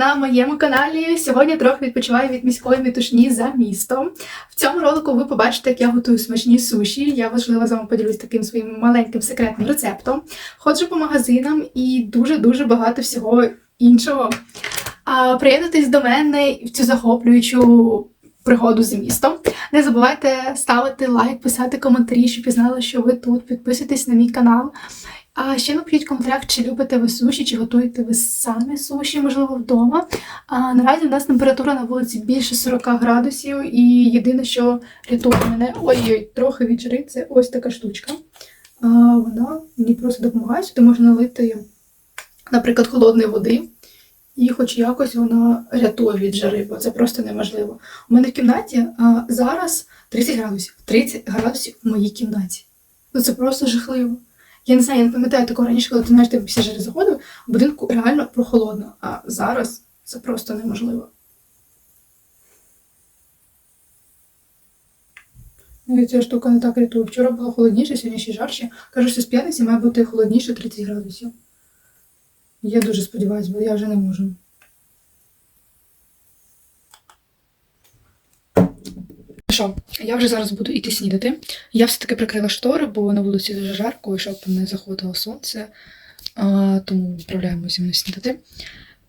на моєму каналі. Сьогодні трохи відпочиваю від міської метушні за містом. В цьому ролику ви побачите, як я готую смачні суші. Я важливо з вами поділюсь таким своїм маленьким секретним рецептом. Ходжу по магазинам і дуже-дуже багато всього іншого. А, приєднуйтесь до мене в цю захоплюючу пригоду з містом. Не забувайте ставити лайк, писати коментарі, щоб я знала, що ви тут. Підписуйтесь на мій канал. А ще напишіть коментарях, чи любите ви суші, чи готуєте ви самі суші, можливо, вдома. А наразі у нас температура на вулиці більше 40 градусів, і єдине, що рятує мене, ой-ой, трохи від жари, це ось така штучка. А, вона мені просто допомагає. Сюди можна налити, наприклад, холодної води. І хоч якось вона рятує від жари, бо це просто неможливо. У мене в кімнаті а, зараз 30 градусів. 30 градусів в моїй кімнаті. Ну це просто жахливо. Я не знаю, я не пам'ятаю такого раніше, коли ти знаєш, ти після заходив, в будинку реально прохолодно, а зараз це просто неможливо. Ну, ця штука не так рятує. Вчора було холодніше, сьогодні ще жарче. Кажуть, що з п'ятниці має бути холодніше 30 градусів. Я дуже сподіваюся, бо я вже не можу. Що, я вже зараз буду йти снідати. Я все-таки прикрила штори, бо на вулиці дуже жарко, щоб не заходило сонце. А, тому відправляємося зі снідати.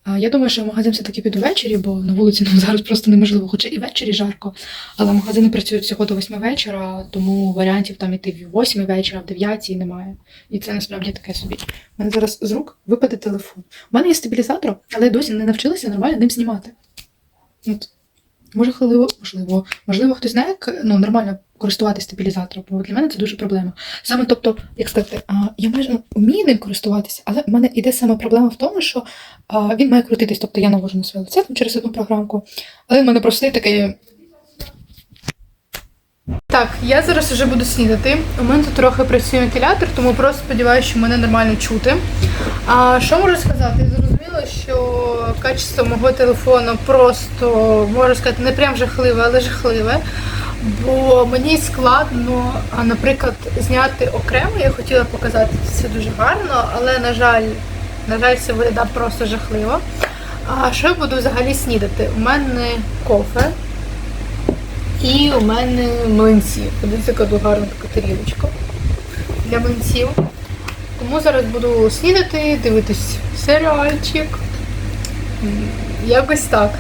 А, я думаю, що магазин все-таки піду ввечері, бо на вулиці нам зараз просто неможливо, хоча і ввечері жарко. Але магазини працюють всього до 8 вечора, тому варіантів там іти в 8 вечора, в 9 немає. І це насправді таке собі. У мене зараз з рук випаде телефон. У мене є стабілізатор, але я досі не навчилася нормально ним знімати. От. Можливо, можливо, можливо, хтось знає, як ну, нормально користуватися стабілізатором, бо для мене це дуже проблема. Саме тобто, як сказати, а, я майже ну, вмію ним користуватися, але в мене іде саме проблема в тому, що а, він має крутитись, тобто я навожу на своє лице там, через одну програмку, але в мене просто таке. Так, я зараз вже буду снідати. У мене тут трохи працює вентилятор, тому просто сподіваюся, що мене нормально чути. А що можу сказати? Я що качество мого телефону просто, можу сказати, не прям жахливе, але жахливе. Бо мені складно, наприклад, зняти окремо. Я хотіла показати це дуже гарно, але, на жаль, на жаль, це виглядає просто жахливо. А що я буду взагалі снідати? У мене кофе. І у мене млинці. Подивіться, яка тут гарна така тарілочка для млинців. Тому зараз буду снідати, дивитись серіальчик. Якось так.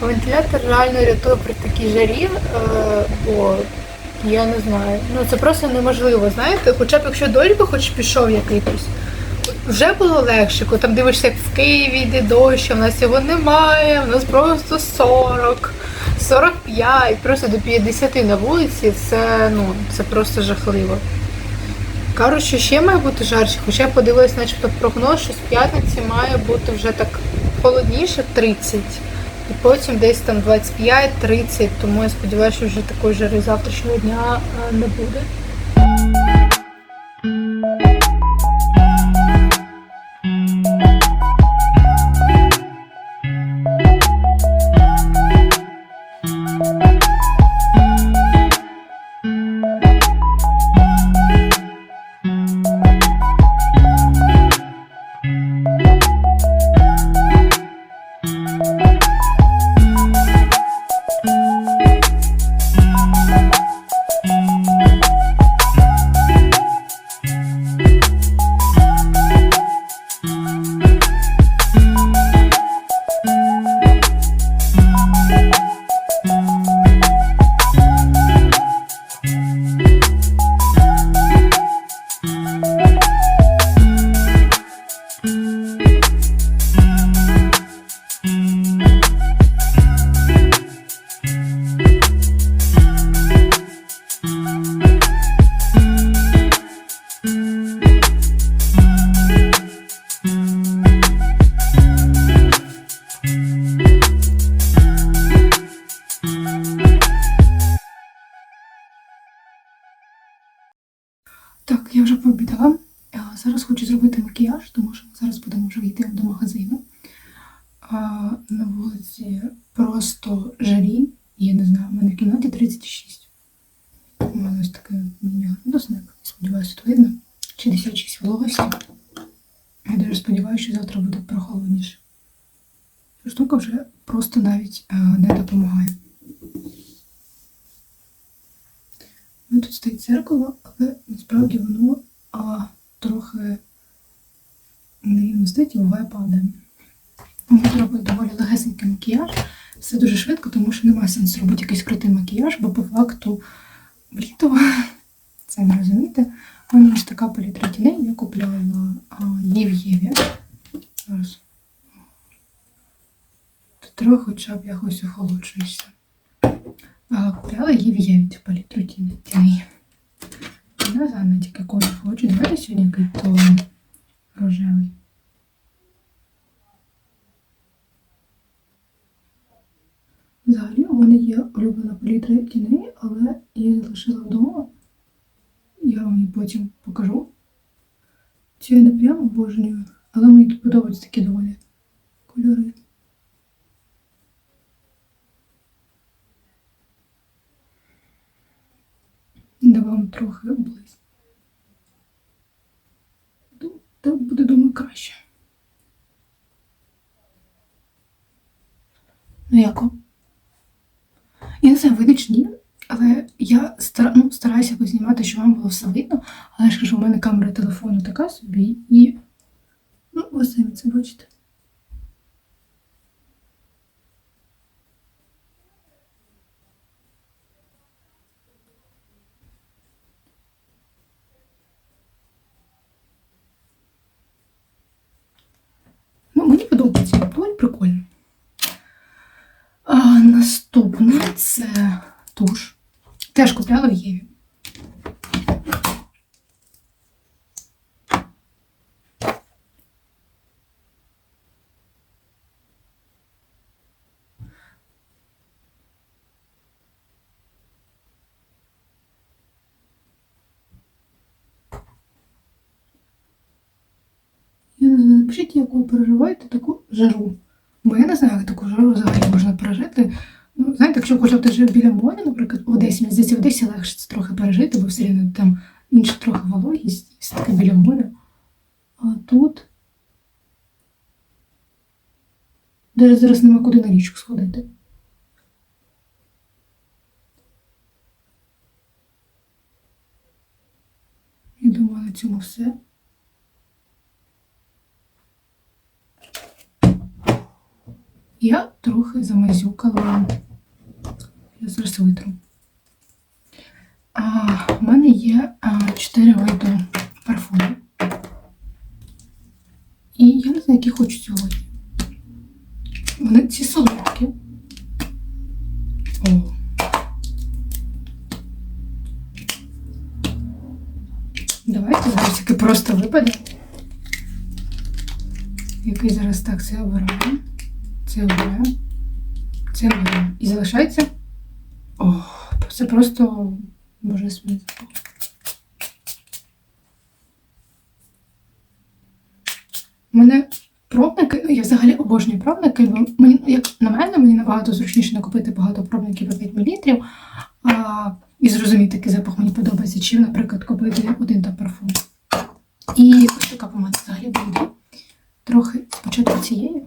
Вентилятор реально рятує при такій жарі, е, бо я не знаю. Ну це просто неможливо, знаєте, хоча б якщо дощ хоч пішов якийсь. Вже було легше, коли там дивишся, як в Києві йде дощ, а в нас його немає, в нас просто 40, 45, просто до 50 на вулиці, це, ну, це просто жахливо. Кажуть, що ще має бути жарче, хоча я подивилась, начебто прогноз, що з п'ятниці має бути вже так холодніше 30. І потім десь там 25-30, тому я сподіваюся, що вже такої жари завтрашнього дня е, не буде. Так, я вже пообідала. Зараз хочу зробити макіяж, тому що зараз будемо вже йти до магазину. А, на вулиці просто жарі. Я не знаю, в мене в кімнаті 36. У мене ось таке міні-градусник. Сподіваюся, тут видно. 66 вологості. Я дуже сподіваюся, що завтра буде прохолодніше. Штука вже просто навіть е, не допомагає. Тут стоїть дзеркало, але насправді воно а, трохи не стоїть і буває падає. Ми зробили доволі легесенький макіяж. Все дуже швидко, тому що немає сенсу робити якийсь крутий макіяж, бо по факту влітова, це не розумієте. У мене ось така палітра тіней, я купляла її в Єві. Зараз. Трохи хоча б якось охолоджуюся. А, купляла її в Єві цю палітру тіней. тіней. Знаю, тільки колір хочу. Давайте сьогодні то рожевий. Взагалі у мене є улюблена палітра тіней, але я її залишила вдома. Я вам її потім покажу. Цю я не прямо обожнюю, але мені подобаються такі доволі кольори. Да вам трохи близько. Ну, Так буде, думаю, краще. Ну, як? Я не знаю, видно чи ні, але я стара... ну, стараюся познімати, щоб вам було все видно. Але я ж кажу, у мене камера телефону така собі і. Ну, ви самі це бачите. Ну, мені подобається, доволі прикольно. А, наступне це туш. Теж купляла в Єві. Я не знаю, напишіть, як ви переживаєте таку жару. Бо я не знаю, як таку жару взагалі можна пережити. Ну, знаєте, якщо хоча б ти жив біля моря, наприклад, в Одесі, мені здається, в Одесі легше це трохи пережити, бо все рівно там інша трохи вологість, все таки біля моря. А тут. Навіть зараз нема куди на річку сходити. Я думаю, на цьому все. Я трохи замазюкала. Я зараз витру. У мене є а, 4 види парфумів. І я не знаю, які хочу сьогодні. Вони ці солодкі. О. Давайте зараз який просто випаде. Який зараз так це обираю. Це обираю. Це обираю. І залишається. О, це просто божественний запах. У мене пробники, я взагалі обожнюю пробники, бо мені, як на мене, мені набагато зручніше накупити багато пробників по 5 мл. А, і зрозуміти, який запах мені подобається, чим, наприклад, купити один там парфум. І ось така помада взагалі буде. Трохи спочатку цієї.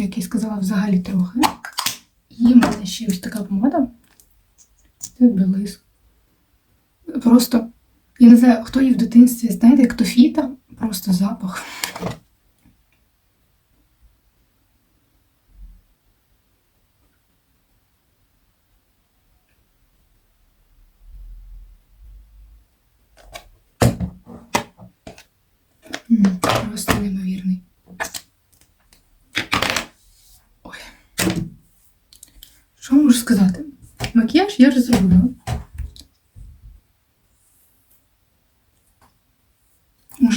Як я сказала, взагалі трохи. І в мене ще ось така помада. Це білиз. Просто, я не знаю, хто її в дитинстві, знаєте, як тофіта, просто запах. М, Просто неймовірний. Ой. Що можу сказати? Макіяж я вже зробила.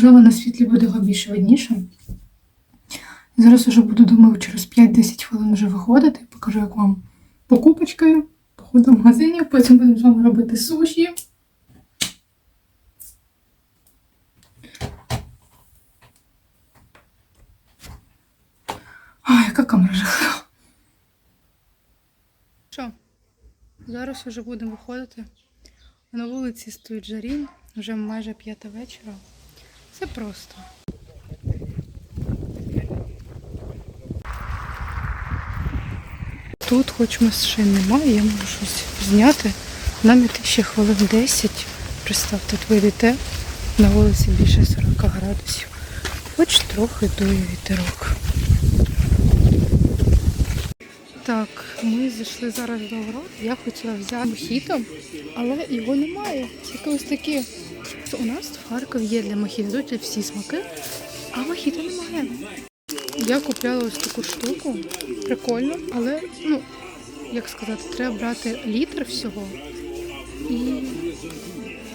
Можливо, на світлі буде його більше видніше. Зараз уже буду, думаю, через 5-10 хвилин вже виходити. Покажу, як вам покупочкою, походу в магазині, потім будемо з вами робити суші. Ай, яка камера жахлива. Що? Зараз вже будемо виходити. На вулиці стоїть жарінь, вже майже п'ята вечора. Все просто. Тут хоч машин немає, я можу щось зняти. Нам іти ще хвилин 10. Представте, тут йдете на вулиці більше 40 градусів. Хоч трохи дує вітерок. Так, ми зайшли зараз до ворот. Я хотіла взяти мохіто, але його немає. Тільки ось такі. У нас в Харкові є для мохіто, всі смаки, а мохіто немає. Я купляла ось таку штуку, прикольно, але, ну, як сказати, треба брати літр всього. І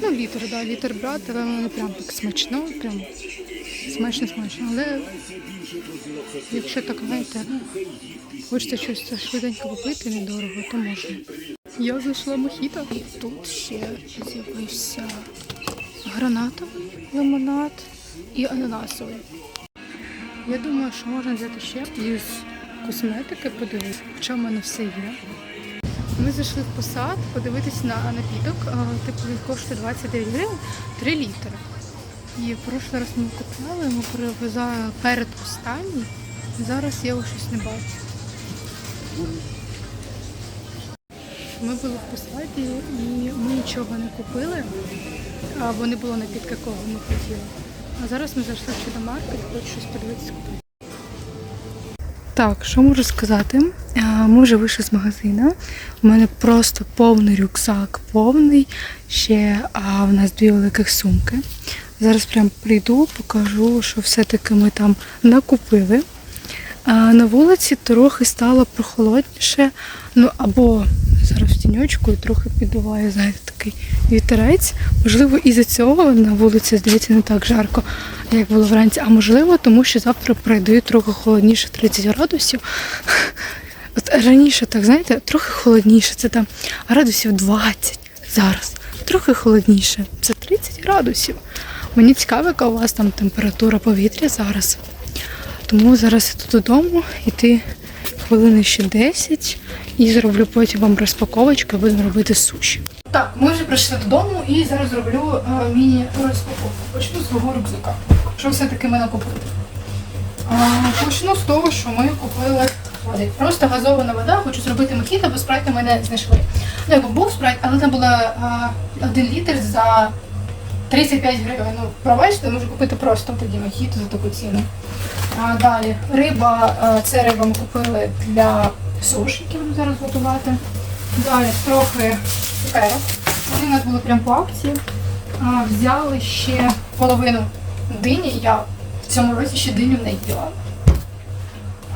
ну, літр, да, літр брати, але воно прям так смачно, прям смачно смачно. Але якщо так знаєте, хочеться щось швиденько попити недорого, то можна. Я зайшла мохіто. Тут ще з'явився гранатовий лимонад і ананасовий. Я думаю, що можна взяти ще із косметики подивитися, хоча в мене все є. Ми зайшли в посад подивитись на напіток. Типу він коштує 29 гривень 3 літри. І в прошлий раз ми купляли, ми привезли перед останній. Зараз я його щось не бачу. Ми були в посаді і ми нічого не купили, а, бо не було напітка, якого ми хотіли. А зараз ми зайшли в чудомаркет, хочу щось подивитися купити. Так, що можу сказати? Ми вже вийшли з магазину. У мене просто повний рюкзак, повний. Ще а, в нас дві великих сумки. Зараз прям прийду, покажу, що все-таки ми там накупили. На вулиці трохи стало прохолодніше. Ну або зараз в тіньочку і трохи піддуває, знаєте, такий вітерець. Можливо, із-за цього на вулиці здається не так жарко, як було вранці. А можливо, тому що завтра пройде трохи холодніше 30 градусів. От раніше, так знаєте, трохи холодніше. Це там градусів 20 зараз. Трохи холодніше. Це 30 градусів. Мені цікаво, яка у вас там температура повітря зараз. Тому зараз іду додому, йти хвилини ще 10 і зроблю потім вам розпаковочку і будемо робити суші. Так, ми вже прийшли додому і зараз зроблю е, міні-розпаковку. Почну з свого рюкзака. Що все-таки ми накупили? А, почну з того, що ми купили води. Просто газована вода, хочу зробити мохіто, бо спрайт ми не знайшли. Ну, якби був спрайт, але там було один літр за 35 гривень. Ну, пробачте, можу купити просто тоді мохіто за таку ціну. А, далі, риба, а, це риба ми купили для суші, які будемо зараз готувати. Далі трохи цукерок. Вони у нас були прямо по акції. А, взяли ще половину дині. Я в цьому році ще диню не їла.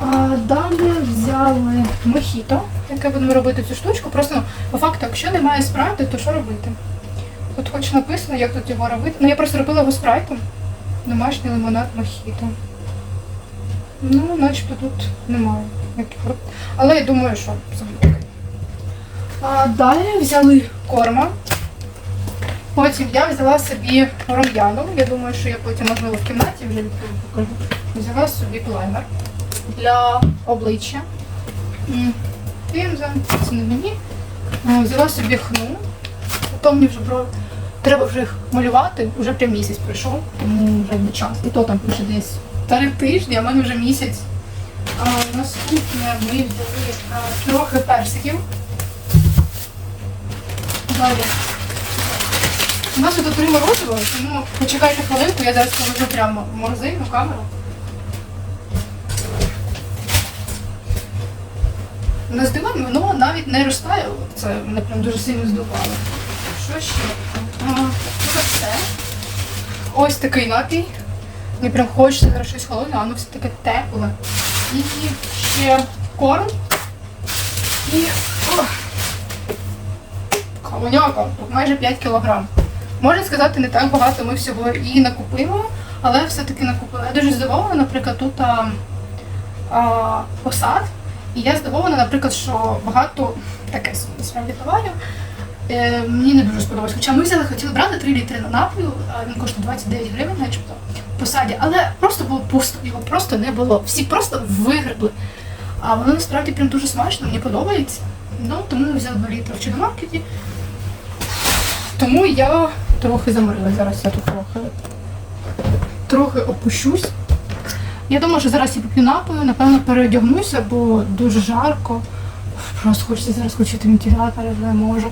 А, далі взяли мохіто, яке будемо робити цю штучку. Просто ну, по факту, якщо немає спрайту, то що робити? Тут хоч написано, як тут його робити. Ну я просто робила його спрайтом. Домашній лимонад мохіто. Ну, начебто тут немає. Але я думаю, що окей. А далі взяли корма. Потім я взяла собі рум'яну. Я думаю, що я потім, можливо, в кімнаті вже покажу. Взяла собі плаймер для обличчя. Крімза, це не мені. Взяла собі хну. Потім мені вже бро... треба вже їх малювати, вже прям місяць пройшов, тому вже не час. І то там пише десь три тижні, а в мене вже місяць. Наступне ми взяли трохи персиків. Далі. У нас тут три морозиво, тому почекайте хвилинку, я зараз положу прямо в морозильну камеру. На здивом воно навіть не розтаяло. Це мене прям дуже сильно здивувало. Що ще? А, Це все. Ось такий напій. Мені прям хочеться зараз щось холодне, а воно все таке тепле. І ще корм. І о, тут майже 5 кілограм. Можна сказати, не так багато ми всього і накупили, але все-таки накупили. Я дуже здивована, наприклад, тут а, а, посад. І я здивована, наприклад, що багато таке справді товарів. Е, мені не дуже сподобалось. Хоча ми взяли, хотіли брати 3 літри на напою, а він коштує 29 гривень, начебто, в посаді, але просто було пусто, його просто не було. Всі просто вигребли. А воно насправді прям дуже смачно, мені подобається. Ну, тому ми взяли 2 літри в чудомаркеті. Тому я трохи заморила. Зараз я тут трохи, трохи опущусь. Я думаю, що зараз я поп'ю напою, напевно, переодягнуся, бо дуже жарко. Просто хочеться зараз включити вентилятор, я не можу.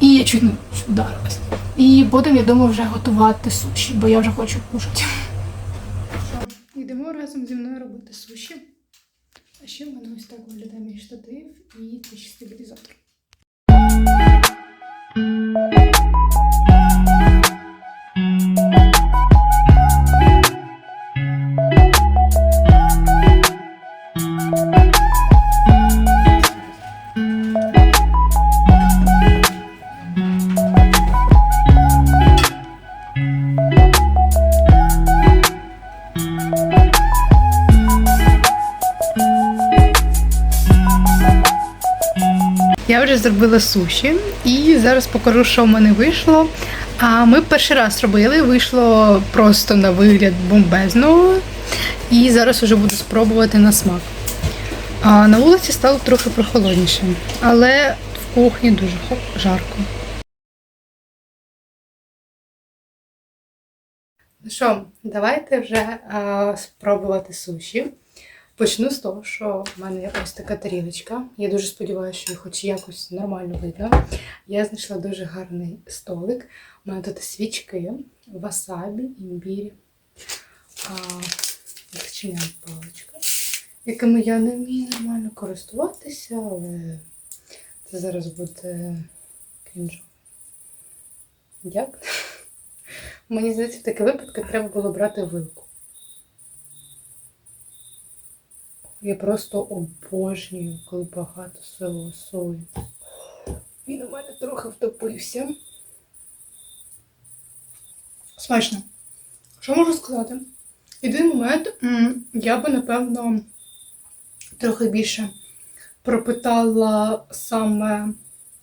І я чуть не вдарилась. І будемо, я думаю, вже готувати суші, бо я вже хочу кушати. Йдемо разом зі мною робити суші. А ще в мене ось так виглядає мій штатив і стабілізатор. Зробила суші і зараз покажу, що в мене вийшло. А ми перший раз робили, вийшло просто на вигляд бомбезного. І зараз вже буду спробувати на смак. А на вулиці стало трохи прохолодніше, але в кухні дуже жарко. Ну що, давайте вже а, спробувати суші. Почну з того, що в мене є ось така тарілочка. Я дуже сподіваюся, що її хоч якось нормально видно. Я знайшла дуже гарний столик. У мене тут свічки, васабі, імбір, а, паличка, якими я не вмію нормально користуватися, але це зараз буде крінжово. Як? Мені здається, в таких випадках треба було брати вилку. Я просто обожнюю, коли багато силу сої. Він у мене трохи втопився. Смачно. Що можу сказати? Єдиний момент, я би, напевно, трохи більше пропитала саме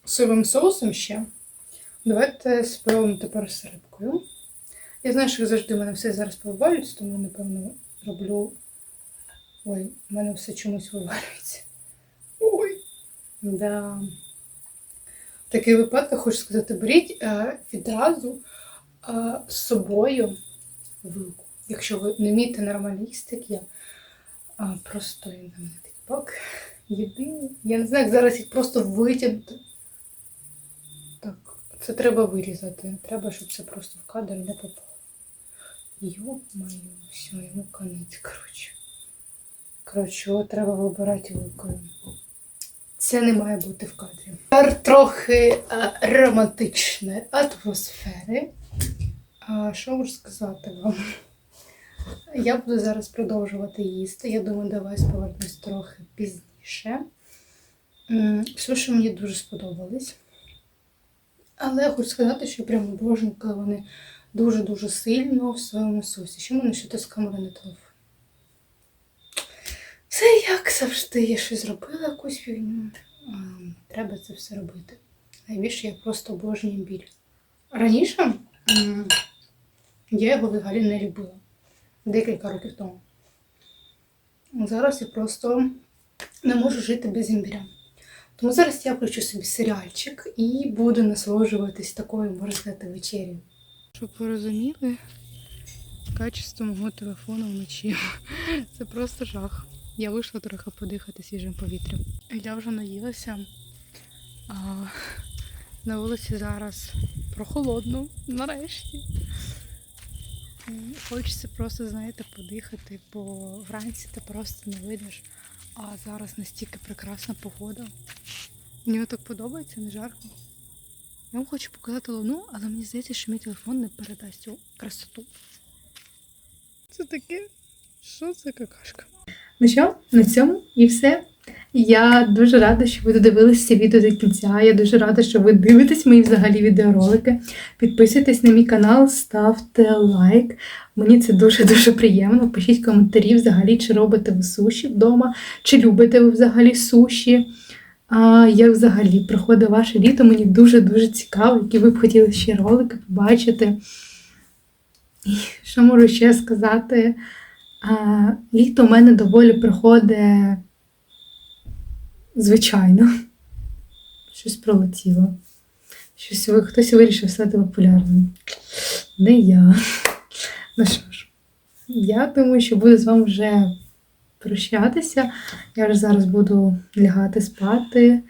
соєвим соусом ще. Давайте спробуємо тепер з рибкою. Я знаю, що завжди в мене все зараз повивалюється, тому, напевно, роблю Ой, в мене все чомусь вивалюється. Ой. Да. В таких випадках хочу сказати, беріть е, відразу е, з собою вилку. Якщо ви не вмієте нормально їсти, як я а, просто я на мене тік Єдиний. Я не знаю, як зараз їх просто витягнути. Так, це треба вирізати. Треба, щоб це просто в кадр не попало. Йо-моє, все, йому конець, коротше. Коротше, його треба вибирати вилкою. Це не має бути в кадрі. Тепер трохи е, романтичної атмосфери. А, що можу сказати вам? Я буду зараз продовжувати їсти. Я думаю, до вас повернусь трохи пізніше. Суші мені дуже сподобались. Але я хочу сказати, що я прямо обожнюю, коли вони дуже-дуже сильно в своєму соусі. Ще мене щось з камери на телефон. Це як завжди, я щось зробила якусь. А, Треба це все робити. Найбільше я просто обожнюю біль. Раніше я його взагалі не любила. Декілька років тому. Зараз я просто не можу жити без імбіря. Тому зараз я включу собі серіальчик і буду насолоджуватись такою, можна сказати, вечерю. Щоб ви розуміли, качество мого телефону вночі. Це просто жах. Я вийшла трохи подихати свіжим повітрям. Я вже наїлася. А, на вулиці зараз прохолодно, нарешті. Хочеться просто, знаєте, подихати, бо вранці ти просто не видиш. А зараз настільки прекрасна погода. Мені так подобається, не жарко. Я вам хочу показати луну, але мені здається, що мій телефон не передасть цю красоту. Це таке? Що це какашка? Ну що, на цьому і все. Я дуже рада, що ви додивилися це відео до кінця. Я дуже рада, що ви дивитесь мої взагалі відеоролики. Підписуйтесь на мій канал, ставте лайк. Мені це дуже-дуже приємно. Пишіть коментарі взагалі, чи робите ви суші вдома, чи любите ви взагалі суші. А як взагалі проходить ваше літо? Мені дуже-дуже цікаво, які ви б хотіли ще ролики побачити. І що можу ще сказати? Літо у мене доволі проходить звичайно. щось пролетіло. Щось хтось вирішив стати популярним. Не я. Ну що ж, я думаю, що буду з вами вже прощатися. Я вже зараз буду лягати спати.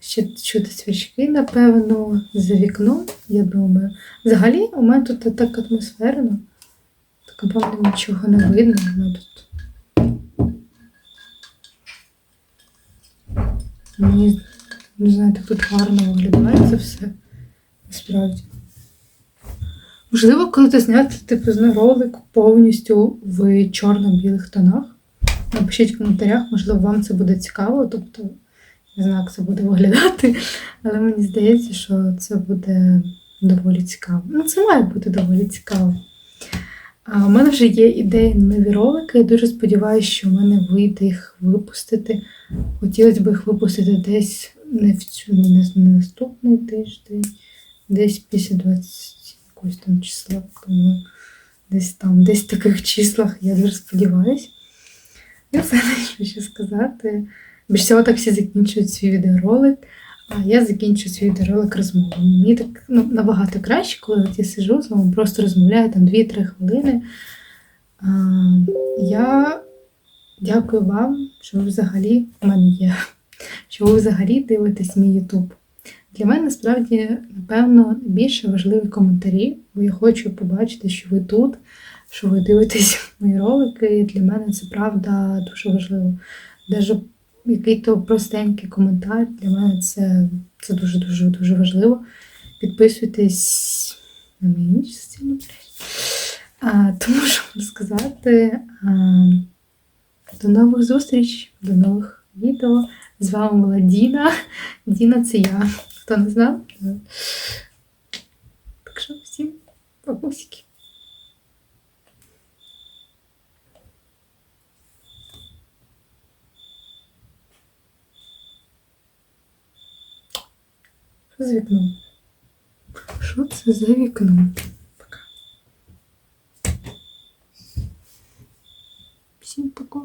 Ще чути свічки, напевно, за вікном, я думаю. Взагалі, у мене тут так атмосферно. Так, напевно, нічого не видно. Тут. Мені не знаю, так тут гарно виглядає це все. Насправді. Можливо, коли ти зняти типу, ролик повністю в чорно-білих тонах. Напишіть в коментарях, можливо, вам це буде цікаво. Тобто, не знаю, як це буде виглядати, але мені здається, що це буде доволі цікаво. Ну, це має бути доволі цікаво. У мене вже є ідеї на нові ролики. Я дуже сподіваюся, що в мене вийде їх випустити. Хотілося б їх випустити десь не в цю не, не наступний тиждень, десь після 20 якогось там числа. Тому десь там, десь в таких числах, я дуже сподіваюся. Я взагалі що ще сказати. Більш всього так всі закінчують свій відеоролик, я закінчую свій відеоролик розмовою. Мені так ну, набагато краще, коли я сижу з вами, просто розмовляю там 2-3 хвилини. А, я дякую вам, що ви взагалі в мене є, що ви взагалі дивитесь мій Ютуб. Для мене насправді, напевно, більше важливі коментарі, бо я хочу побачити, що ви тут, що ви дивитесь мої ролики. І для мене це правда дуже важливо. Даже який-то простенький коментар для мене це, це дуже дуже важливо. Підписуйтесь на мій інші соціальні мережі. Тому що можу сказати. А, до нових зустріч, до нових відео. З вами була Діна. Діна це я. Хто не знав? Так що всім бабусики. Що за вікном? Що це за вікно? Пока. Всім пока.